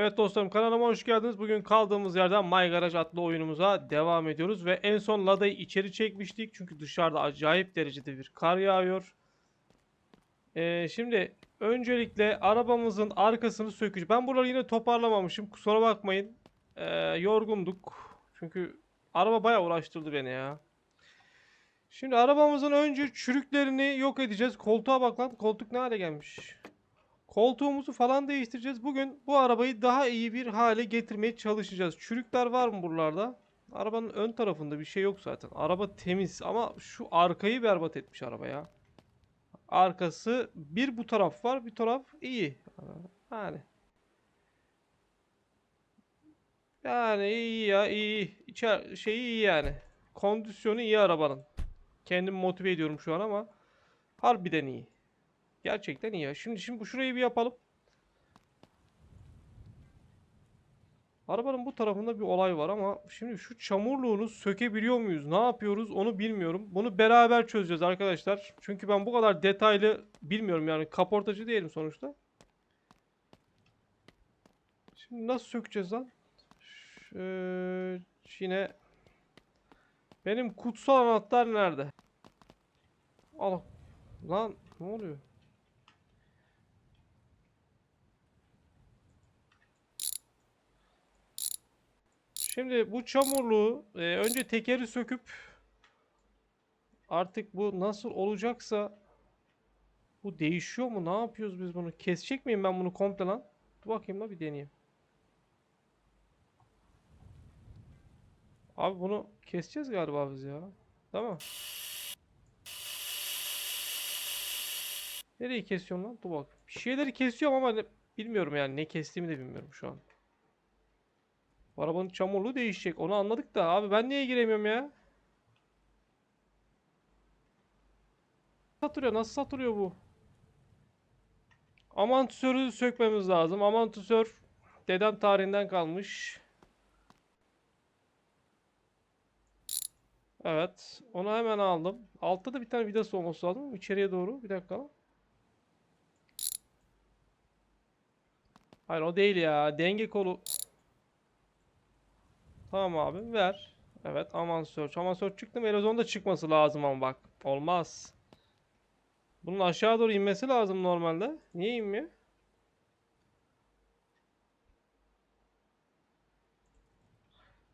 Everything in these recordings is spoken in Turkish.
Evet dostlarım kanalıma hoş geldiniz. Bugün kaldığımız yerden My Garage adlı oyunumuza devam ediyoruz. Ve en son Lada'yı içeri çekmiştik. Çünkü dışarıda acayip derecede bir kar yağıyor. Ee, şimdi öncelikle arabamızın arkasını sökeceğiz. Ben buraları yine toparlamamışım. Kusura bakmayın. Ee, yorgunduk. Çünkü araba bayağı uğraştırdı beni ya. Şimdi arabamızın önce çürüklerini yok edeceğiz. Koltuğa bak lan. Koltuk ne hale gelmiş. Koltuğumuzu falan değiştireceğiz. Bugün bu arabayı daha iyi bir hale getirmeye çalışacağız. Çürükler var mı buralarda? Arabanın ön tarafında bir şey yok zaten. Araba temiz ama şu arkayı berbat etmiş araba ya. Arkası bir bu taraf var, bir taraf iyi. Yani. Yani iyi ya iyi. İçer şeyi iyi yani. Kondisyonu iyi arabanın. Kendimi motive ediyorum şu an ama harbiden iyi. Gerçekten iyi ya. Şimdi şimdi bu şurayı bir yapalım. Arabanın bu tarafında bir olay var ama şimdi şu çamurluğunu sökebiliyor muyuz? Ne yapıyoruz onu bilmiyorum. Bunu beraber çözeceğiz arkadaşlar. Çünkü ben bu kadar detaylı bilmiyorum yani kaportacı değilim sonuçta. Şimdi nasıl sökeceğiz lan? Şöyle yine benim kutsal anahtar nerede? Al. Lan ne oluyor? Şimdi bu çamurluğu e, önce tekeri söküp artık bu nasıl olacaksa bu değişiyor mu? Ne yapıyoruz biz bunu? Kesecek miyim ben bunu komple lan? Dur bakayım da bir deneyeyim. Abi bunu keseceğiz galiba biz ya. Mi? Nereyi kesiyorum lan? Dur bak. Bir şeyleri kesiyorum ama ne- bilmiyorum yani ne kestiğimi de bilmiyorum şu an. Arabanın çamurluğu değişecek. Onu anladık da abi ben niye giremiyorum ya? Satırıyor. Nasıl satırıyor bu? Amortisörü sökmemiz lazım. Amortisör dedem tarihinden kalmış. Evet. Onu hemen aldım. Altta da bir tane vidası olması lazım. İçeriye doğru. Bir dakika. Hayır o değil ya. Denge kolu. Tamam abi ver. Evet aman search. Aman search çıktı mı? Elozon da çıkması lazım ama bak. Olmaz. Bunun aşağı doğru inmesi lazım normalde. Niye inmiyor?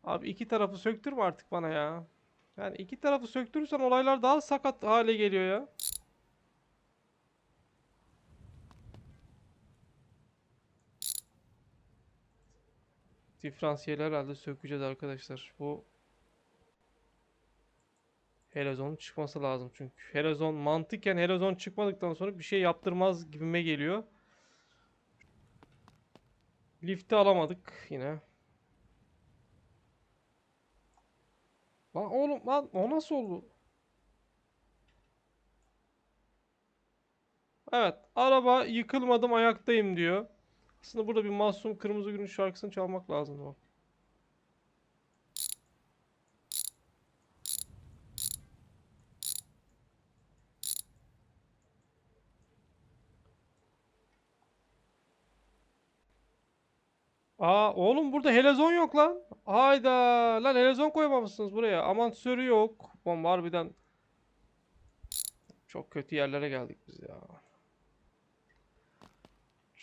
Abi iki tarafı söktürme artık bana ya. Yani iki tarafı söktürürsen olaylar daha sakat hale geliyor ya. Diferansiyeli herhalde sökeceğiz arkadaşlar. Bu Helezon çıkması lazım çünkü. Helezon mantıken Helezon çıkmadıktan sonra bir şey yaptırmaz gibime geliyor. Lifti alamadık yine. Lan oğlum lan o nasıl oldu? Evet araba yıkılmadım ayaktayım diyor. Aslında burada bir Masum Kırmızı Gül'ün şarkısını çalmak lazım bak. Aa oğlum burada helezon yok lan. Hayda lan helezon koymamışsınız buraya. Amortisörü yok. Bomba harbiden çok kötü yerlere geldik biz ya.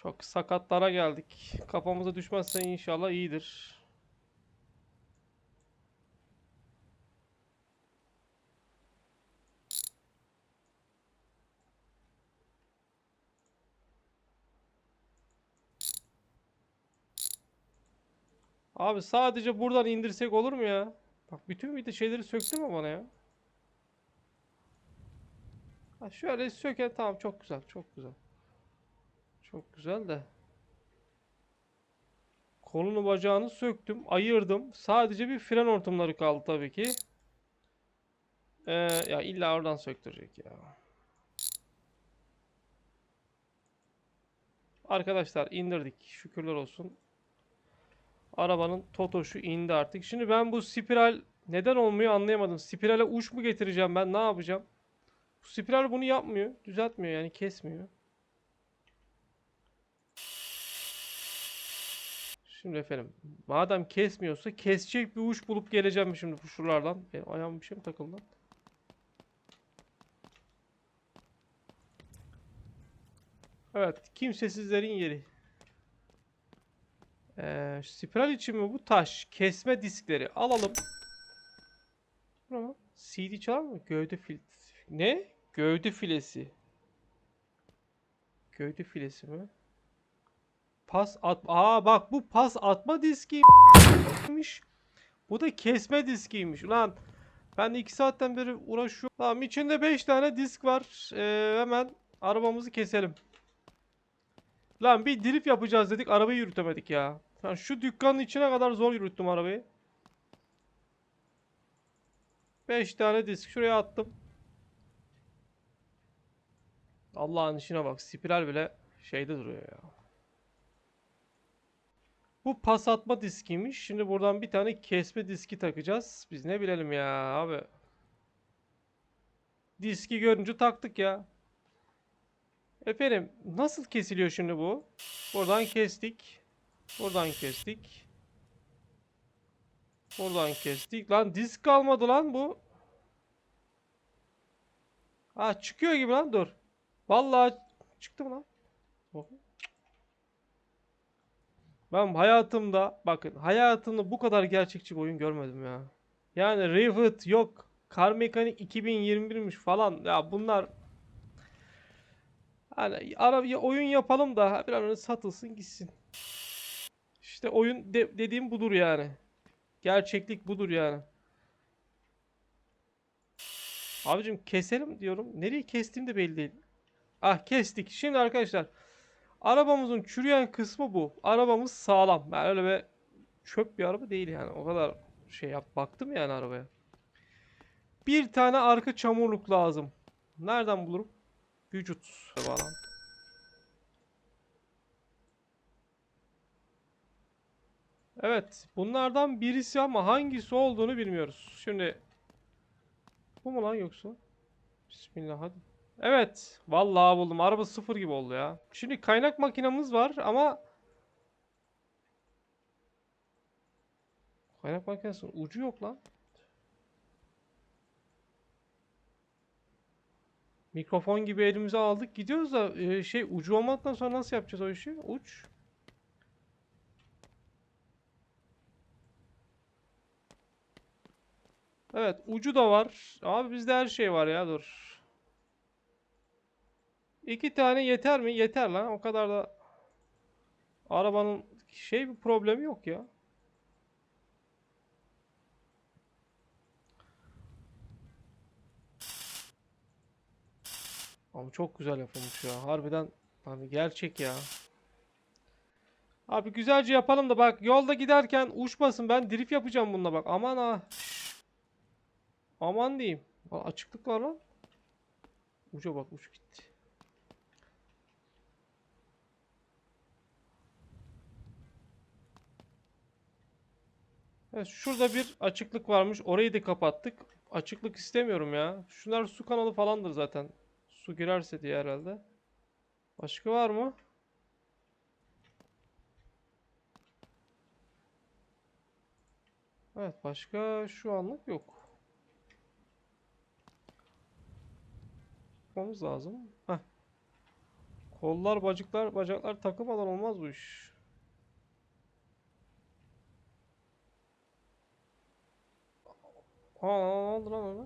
Çok sakatlara geldik. Kafamıza düşmezse inşallah iyidir. Abi sadece buradan indirsek olur mu ya? Bak bütün bir de şeyleri söktü mü bana ya? Ha şöyle söke tamam çok güzel çok güzel. Çok güzel de. Kolunu bacağını söktüm, ayırdım. Sadece bir fren hortumları kaldı tabii ki. Ee, ya illa oradan söktürecek ya. Arkadaşlar indirdik. Şükürler olsun. Arabanın totoşu indi artık. Şimdi ben bu spiral neden olmuyor anlayamadım. Spirale uç mu getireceğim ben? Ne yapacağım? Bu spiral bunu yapmıyor. Düzeltmiyor yani kesmiyor. Şimdi efendim madem kesmiyorsa kesecek bir uç bulup geleceğim şimdi şuralardan. Benim ayağım bir şey mi takıldı? Evet kimsesizlerin yeri. Ee, spiral için mi bu taş? Kesme diskleri alalım. CD çalar mı? Gövde fil... Ne? Gövde filesi. Gövde filesi mi? Pas at... Aa bak bu pas atma diskiymiş. Bu da kesme diskiymiş. Ulan ben de 2 saatten beri uğraşıyorum. Tamam içinde 5 tane disk var. Ee, hemen arabamızı keselim. Lan bir drift yapacağız dedik arabayı yürütemedik ya. Lan şu dükkanın içine kadar zor yürüttüm arabayı. 5 tane disk şuraya attım. Allah'ın işine bak. Spiral bile şeyde duruyor ya. Bu pas atma diskiymiş. Şimdi buradan bir tane kesme diski takacağız. Biz ne bilelim ya abi. Diski görünce taktık ya. Efendim nasıl kesiliyor şimdi bu? Buradan kestik. Buradan kestik. Buradan kestik. Lan disk kalmadı lan bu. Ha çıkıyor gibi lan dur. Vallahi çıktı mı lan? Bakın. Ben hayatımda bakın hayatımda bu kadar gerçekçi bir oyun görmedim ya. Yani Rivet yok. Car Mechanic 2021'miş falan. Ya bunlar Hani ara oyun yapalım da bir an önce satılsın gitsin. İşte oyun de- dediğim budur yani. Gerçeklik budur yani. Abicim keselim diyorum. Nereye kestiğim de belli değil. Ah kestik. Şimdi arkadaşlar arabamızın çürüyen kısmı bu. Arabamız sağlam. Yani öyle bir çöp bir araba değil yani. O kadar şey yap baktım yani arabaya. Bir tane arka çamurluk lazım. Nereden bulurum? Vücut falan. Evet, bunlardan birisi ama hangisi olduğunu bilmiyoruz. Şimdi bu mu lan yoksa? Bismillah hadi. Evet, vallahi buldum. Araba sıfır gibi oldu ya. Şimdi kaynak makinamız var ama kaynak makinesinin ucu yok lan. Mikrofon gibi elimize aldık gidiyoruz da e, şey ucu olmadıktan sonra nasıl yapacağız o işi? Uç. Evet ucu da var. Abi bizde her şey var ya dur. İki tane yeter mi? Yeter lan. O kadar da arabanın şey bir problemi yok ya. Abi çok güzel yapılmış ya. Harbiden hani gerçek ya. Abi güzelce yapalım da bak yolda giderken uçmasın. Ben drift yapacağım bununla bak. Aman ha. Aman diyeyim. Açıklık var lan. Uca bak uç gitti. Evet şurada bir açıklık varmış. Orayı da kapattık. Açıklık istemiyorum ya. Şunlar su kanalı falandır zaten. Su girerse diye herhalde. Başka var mı? Evet başka şu anlık yok. Yapmamız lazım. Heh. Kollar, bacaklar, bacaklar takılmadan olmaz bu iş. Aa, ne oldu lan öyle?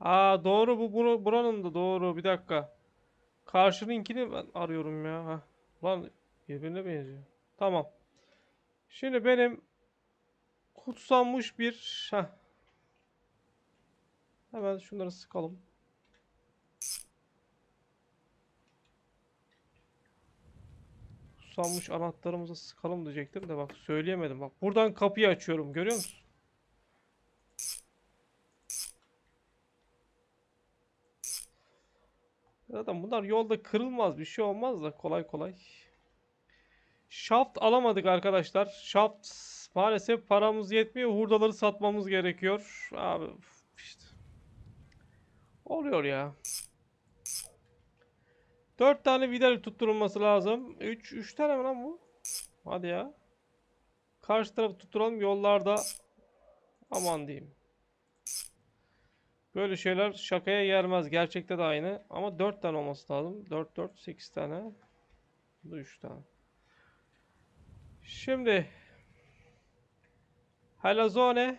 Aa doğru bu bura- buranın da doğru bir dakika. Karşınınkini ben arıyorum ya. Heh. Lan birbirine benziyor. Tamam. Şimdi benim kutsanmış bir heh. Hemen şunları sıkalım. Kutsanmış anahtarımızı sıkalım diyecektim de bak söyleyemedim. Bak buradan kapıyı açıyorum görüyor musun? Zaten bunlar yolda kırılmaz bir şey olmaz da kolay kolay. Shaft alamadık arkadaşlar. Shaft maalesef paramız yetmiyor. Hurdaları satmamız gerekiyor. Abi işte. Oluyor ya. 4 tane vidal tutturulması lazım. 3 3 tane mi lan bu? Hadi ya. Karşı tarafı tutturalım yollarda aman diyeyim. Böyle şeyler şakaya yermez. Gerçekte de aynı. Ama 4 tane olması lazım. 4 4 8 tane. Bu da 3 tane. Şimdi Helazone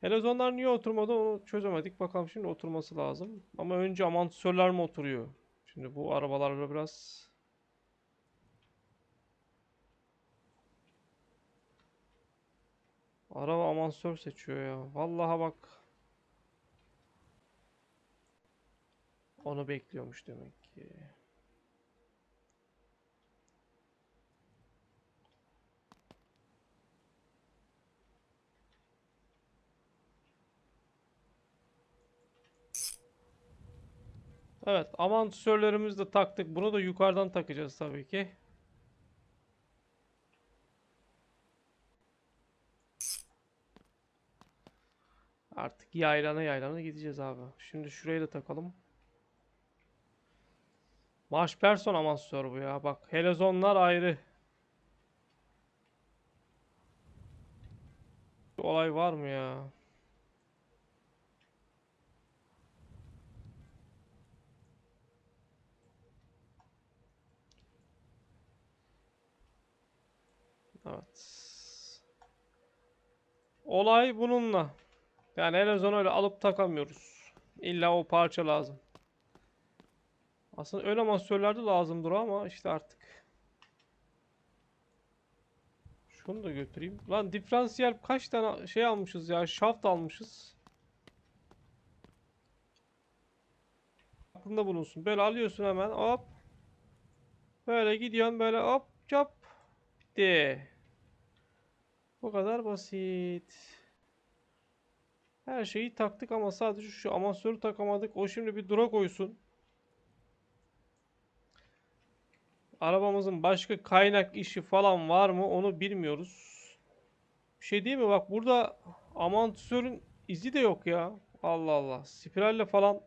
Helazonlar niye oturmadı onu çözemedik. Bakalım şimdi oturması lazım. Ama önce amortisörler mi oturuyor? Şimdi bu arabalarla biraz Araba amansör seçiyor ya. Vallahi bak. Onu bekliyormuş demek ki. Evet, amortisörlerimizi de taktık. Bunu da yukarıdan takacağız tabii ki. Artık yaylana yaylana gideceğiz abi. Şimdi şurayı da takalım. Marş person amansör bu ya. Bak helezonlar ayrı. Bir olay var mı ya? Evet. Olay bununla. Yani helezon öyle alıp takamıyoruz. İlla o parça lazım. Aslında ön amasörlerde lazımdır ama işte artık. Şunu da götüreyim. Lan diferansiyel kaç tane şey almışız ya? Şaft almışız. Aklında bulunsun. Böyle alıyorsun hemen hop. Böyle gidiyorsun böyle hop çop. Bitti. Bu kadar basit. Her şeyi taktık ama sadece şu amasörü takamadık. O şimdi bir dura koysun. Arabamızın başka kaynak işi falan var mı onu bilmiyoruz. Bir şey değil mi? Bak burada amortisörün izi de yok ya. Allah Allah. Spiralle falan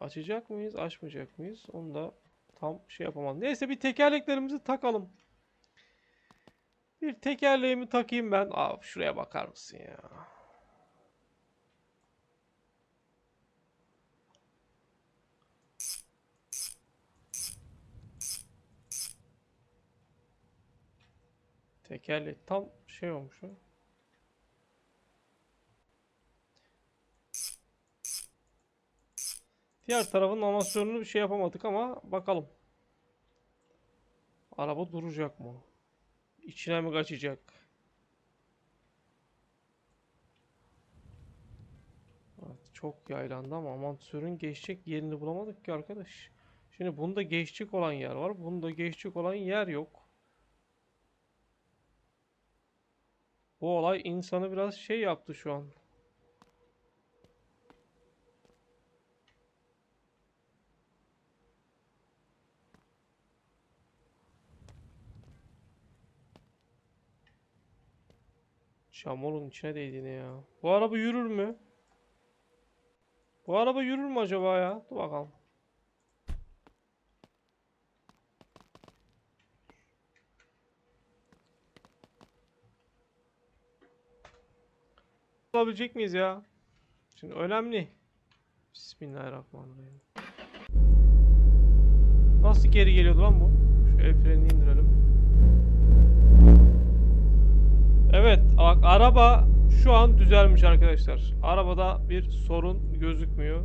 açacak mıyız, açmayacak mıyız? Onu da tam şey yapamadım. Neyse bir tekerleklerimizi takalım. Bir tekerleğimi takayım ben. Abi şuraya bakar mısın ya? Tekerlek tam şey olmuş. ha. Diğer tarafın amasyonunu bir şey yapamadık ama bakalım. Araba duracak mı? İçine mi kaçacak? Evet, çok yaylandı ama amortisörün geçecek yerini bulamadık ki arkadaş. Şimdi bunda geçecek olan yer var. Bunda geçecek olan yer yok. Bu olay insanı biraz şey yaptı şu an. Çamurun içine değdi yine ya. Bu araba yürür mü? Bu araba yürür mü acaba ya? Dur bakalım. Alabilecek miyiz ya? Şimdi önemli. Bismillahirrahmanirrahim. Nasıl geri geliyordu lan bu? Şu el frenini indirelim. Evet, bak araba şu an düzelmiş arkadaşlar. Arabada bir sorun gözükmüyor.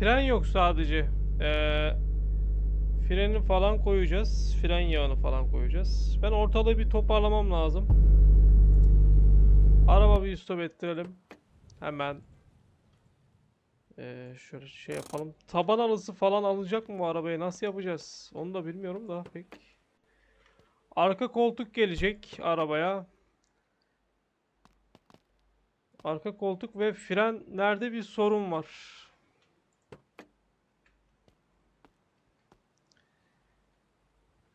Fren yok sadece. Ee, freni falan koyacağız. Fren yağını falan koyacağız. Ben ortalığı bir toparlamam lazım. Araba bir stop ettirelim. Hemen. Ee, şöyle şey yapalım. Taban alısı falan alacak mı bu arabayı? Nasıl yapacağız? Onu da bilmiyorum da pek. Arka koltuk gelecek arabaya. Arka koltuk ve frenlerde bir sorun var.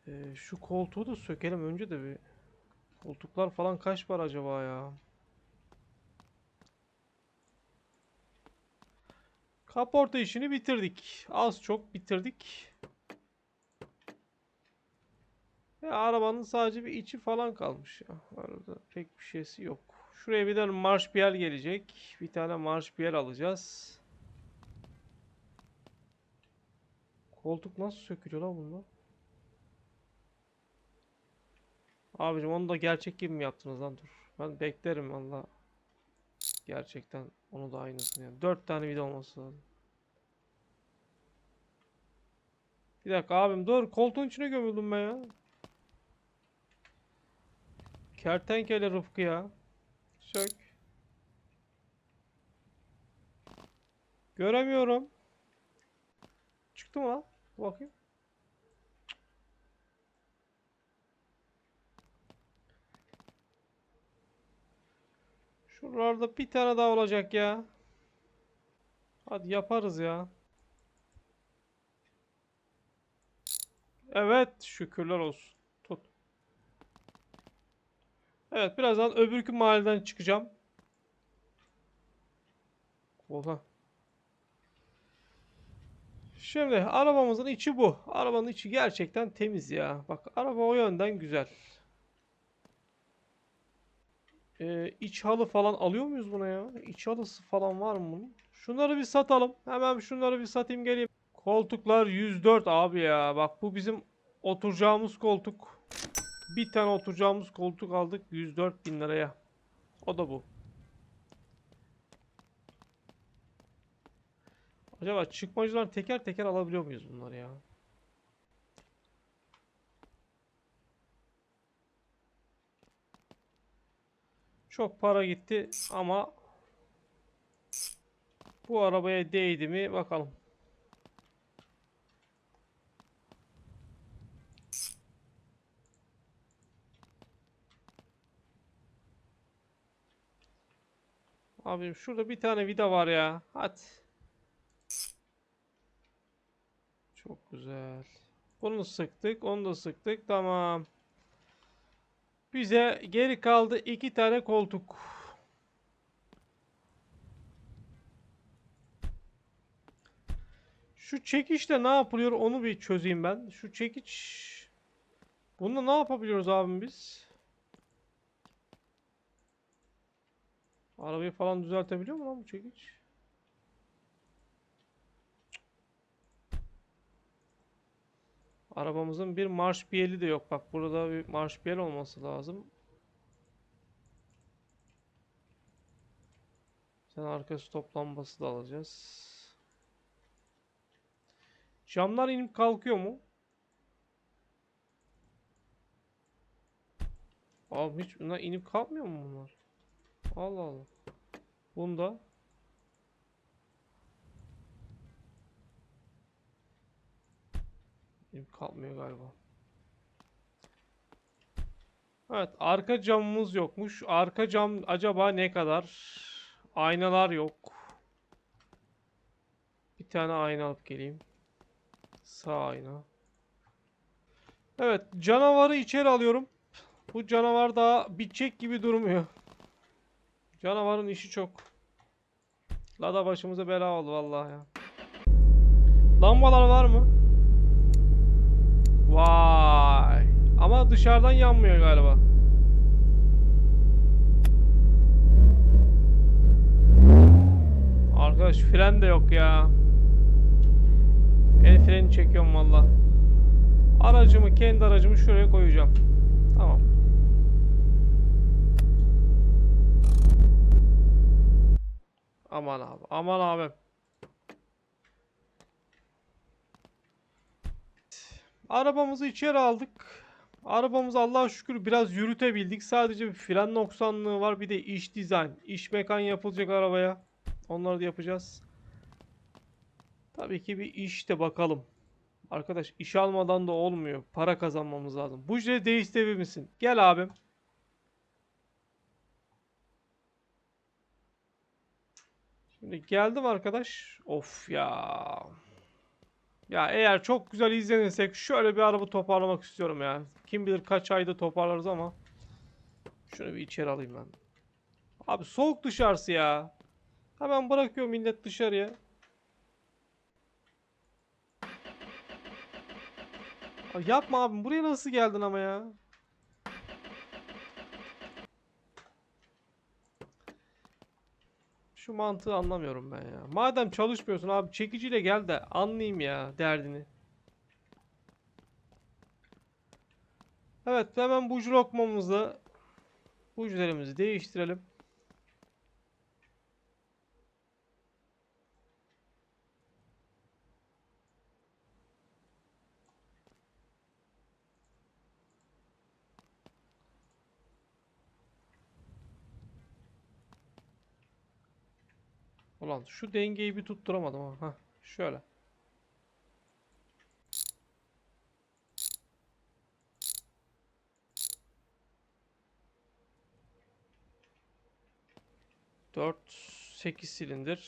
Ee, şu koltuğu da sökelim önce de bir. Koltuklar falan kaç para acaba ya? Kaporta işini bitirdik. Az çok bitirdik. Ya arabanın sadece bir içi falan kalmış ya. Arada pek bir şeysi yok. Şuraya bir tane marş piyer gelecek. Bir tane marş piyer alacağız. Koltuk nasıl sökülüyor lan bunda? Abicim onu da gerçek gibi mi yaptınız lan dur. Ben beklerim valla. Gerçekten onu da aynısını yani. Dört tane video olması lazım. Bir dakika abim dur koltuğun içine gömüldüm ben ya. Kertenkele Rıfkı ya. Sök. Göremiyorum. Çıktı mı lan? Bakayım. Şuralarda bir tane daha olacak ya. Hadi yaparız ya. Evet, şükürler olsun. Tut. Evet, birazdan öbürkü mahalleden çıkacağım. Oha. Şimdi arabamızın içi bu. Arabanın içi gerçekten temiz ya. Bak araba o yönden güzel. Ee, iç halı falan alıyor muyuz buna ya? İç halısı falan var mı bunun? Şunları bir satalım. Hemen şunları bir satayım geleyim. Koltuklar 104 abi ya. Bak bu bizim oturacağımız koltuk. Bir tane oturacağımız koltuk aldık 104 bin liraya. O da bu. Acaba çıkmacılar teker teker alabiliyor muyuz bunları ya? Çok para gitti ama bu arabaya değdi mi bakalım. Abim şurada bir tane vida var ya. Hadi. Çok güzel. Bunu sıktık, onu da sıktık. Tamam. Bize geri kaldı iki tane koltuk. Şu çekişle ne yapılıyor onu bir çözeyim ben. Şu çekiç... Bununla ne yapabiliyoruz abim biz? Arabayı falan düzeltebiliyor mu lan bu çekiç? Arabamızın bir marş piyeli de yok. Bak burada bir marş piyel olması lazım. Sen arka stop lambası da alacağız. Camlar inip kalkıyor mu? Abi hiç bunlar inip kalkmıyor mu bunlar? Allah Allah. Bunda inip kalkmıyor galiba. Evet, arka camımız yokmuş. Arka cam acaba ne kadar? Aynalar yok. Bir tane ayna alıp geleyim. Sağ ayna. Evet, canavarı içeri alıyorum. Bu canavar daha bitecek gibi durmuyor. Canavarın işi çok. Lada başımıza bela oldu vallahi ya. Lambalar var mı? Vay. Ama dışarıdan yanmıyor galiba. Arkadaş fren de yok ya. El freni çekiyorum valla. Aracımı kendi aracımı şuraya koyacağım. Tamam. Aman abi. Aman abi. Arabamızı içeri aldık. Arabamızı Allah'a şükür biraz yürütebildik. Sadece bir fren noksanlığı var. Bir de iç dizayn. iş mekan yapılacak arabaya. Onları da yapacağız. Tabii ki bir iş de bakalım. Arkadaş iş almadan da olmuyor. Para kazanmamız lazım. Bu ücreti değiştirebilir misin? Gel abim. Şimdi geldim arkadaş. Of ya. Ya eğer çok güzel izlenirsek şöyle bir araba toparlamak istiyorum ya. Kim bilir kaç ayda toparlarız ama. Şunu bir içeri alayım ben. Abi soğuk dışarısı ya. Hemen bırakıyor millet dışarıya. Yapma abim buraya nasıl geldin ama ya? Şu mantığı anlamıyorum ben ya. Madem çalışmıyorsun abi çekiciyle gel de anlayayım ya derdini. Evet hemen buji lokmamızı bujilerimizi değiştirelim. Ulan şu dengeyi bir tutturamadım ha. Hah, şöyle. Dört, sekiz silindir.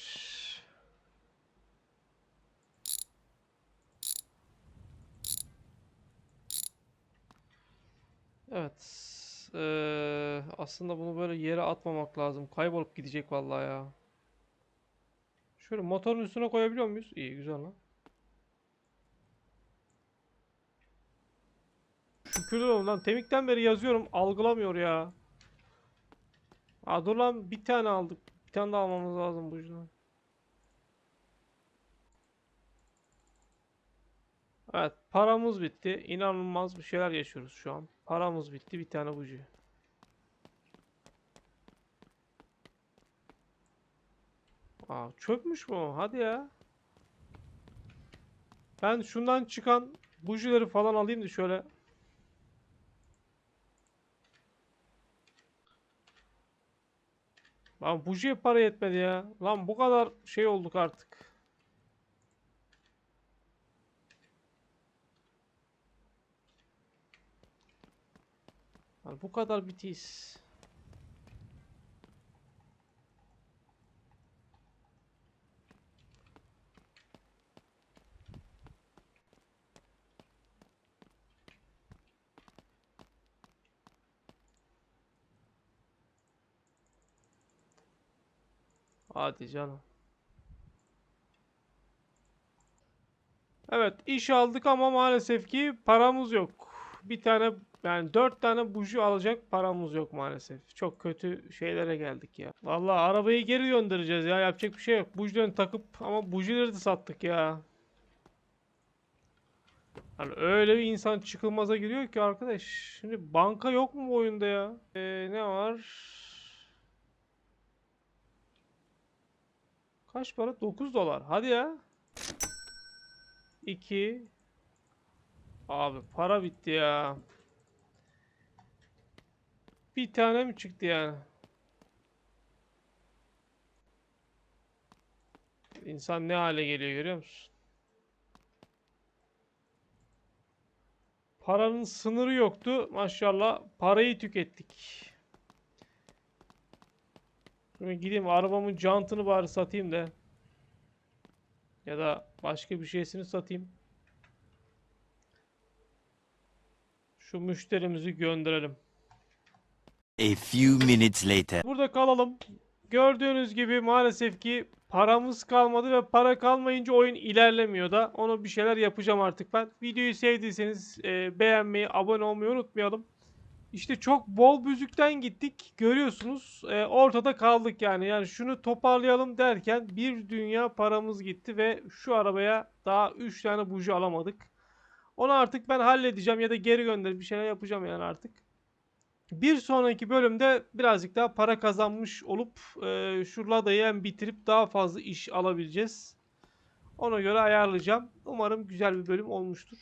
Evet. Eee, aslında bunu böyle yere atmamak lazım. Kaybolup gidecek vallahi ya. Şöyle motorun üstüne koyabiliyor muyuz? İyi güzel lan. Şükürler olsun lan. Temikten beri yazıyorum. Algılamıyor ya. Aa dur lan bir tane aldık. Bir tane daha almamız lazım bu yüzden. Evet paramız bitti. İnanılmaz bir şeyler yaşıyoruz şu an. Paramız bitti. Bir tane buji. Aa çökmüş bu. Hadi ya. Ben şundan çıkan bujileri falan alayım da şöyle. Lan bujiye para yetmedi ya. Lan bu kadar şey olduk artık. Lan bu kadar bitiyiz. Hadi canım. Evet iş aldık ama maalesef ki paramız yok. Bir tane yani dört tane buji alacak paramız yok maalesef. Çok kötü şeylere geldik ya. Vallahi arabayı geri göndereceğiz ya yapacak bir şey yok. Bujilerini takıp ama bujileri de sattık ya. Hani öyle bir insan çıkılmaza giriyor ki arkadaş. Şimdi banka yok mu bu oyunda ya? Ee, ne var? Kaç para? 9 dolar. Hadi ya. 2 Abi para bitti ya. Bir tane mi çıktı yani? İnsan ne hale geliyor görüyor musun? Paranın sınırı yoktu. Maşallah parayı tükettik. Şimdi gideyim arabamın jantını bari satayım da. Ya da başka bir şeysini satayım. Şu müşterimizi gönderelim. A few minutes later. Burada kalalım. Gördüğünüz gibi maalesef ki paramız kalmadı ve para kalmayınca oyun ilerlemiyor da. Onu bir şeyler yapacağım artık ben. Videoyu sevdiyseniz e, beğenmeyi, abone olmayı unutmayalım. İşte çok bol büzükten gittik. Görüyorsunuz e, ortada kaldık yani. Yani şunu toparlayalım derken bir dünya paramız gitti ve şu arabaya daha 3 tane buji alamadık. Onu artık ben halledeceğim ya da geri gönderip bir şeyler yapacağım yani artık. Bir sonraki bölümde birazcık daha para kazanmış olup e, şu Lada'yı hem bitirip daha fazla iş alabileceğiz. Ona göre ayarlayacağım. Umarım güzel bir bölüm olmuştur.